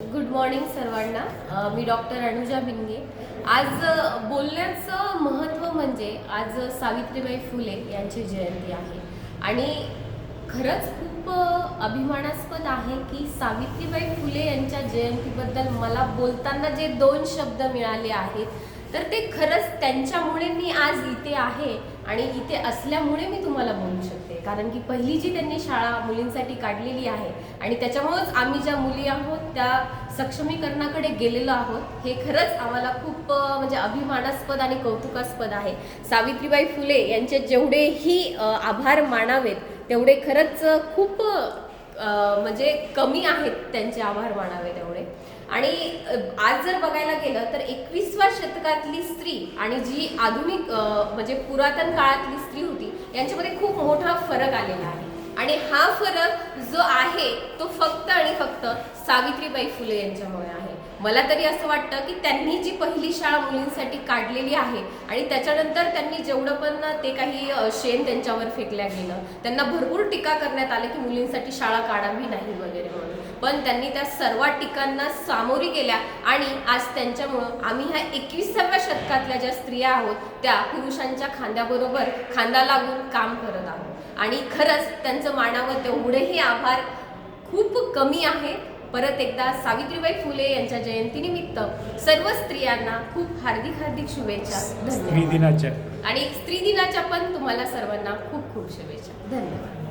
Good morning सर्वांना. मी doctor Anuja Bhinge. आज बोलण्याचं महत्त्व म्हणजे आज सावित्रीबाई फुले यांची जयंती आहे. आणि खरंच खूप अभिमानास्पद आहे की सावित्रीबाई फुले यांच्या जयंतीबद्दल मला बोलताना जे दोन शब्द मिळाले आहेत तर ते खरंच त्यांच्यामुळे मी आज इथे आहे आणि इथे असल्यामुळे मी तुम्हाला बोलू शकते. कारण की पहिली जी त्यांनी शाळा मुलींसाठी काढलेली आहे आणि त्याच्यामुळेच आम्ही ज्या मुली आहोत त्या सक्षमीकरणाकडे गेलेलो आहोत हे खरंच आम्हाला खूप म्हणजे अभिमानास्पद आणि कौतुकास्पद आहे. सावित्रीबाई फुले यांचे जेवढेही आभार मानावेत तेवढे खरंच खूप म्हणजे कमी आहेत त्यांचे आभार मानावे तेवढे. आणि आज जर बघायला गेलं तर एकवीसव्या शतकातली स्त्री आणि जी आधुनिक म्हणजे पुरातन काळातली स्त्री होती यांच्यामध्ये खूप मोठा फरक आलेला आहे. आणि हा फरक जो आहे तो फक्त आणि फक्त सावित्रीबाई फुले यांच्यामुळे आहे. मला तरी असं वाटतं की त्यांनी जी पहिली शाळा मुलींसाठी काढलेली आहे आणि त्याच्यानंतर त्यांनी जेवढं पण ते काही शेण त्यांच्यावर फेकल्या गेलं त्यांना भरपूर टीका करण्यात आलं की मुलींसाठी शाळा काढावी नाही वगैरे म्हणून. पण त्यांनी त्या सर्व टीकांना सामोरी गेल्या आणि आज त्यांच्यामुळं आम्ही ह्या एकविसाव्या शतकातल्या ज्या स्त्रिया आहोत त्या पुरुषांच्या खांद्याबरोबर खांदा लागून काम करत आहोत. आणि खरंच त्यांचं मानावं तेवढेही आभार खूप कमी आहे. परत एकदा सावित्रीबाई फुले यांच्या जयंतीनिमित्त सर्व स्त्रियांना खूप हार्दिक हार्दिक शुभेच्छा. स्त्री धन्यवाद. दिनाच्या. आणि स्त्री दिनाच्या पण तुम्हाला सर्वांना खूप खूप शुभेच्छा. धन्यवाद.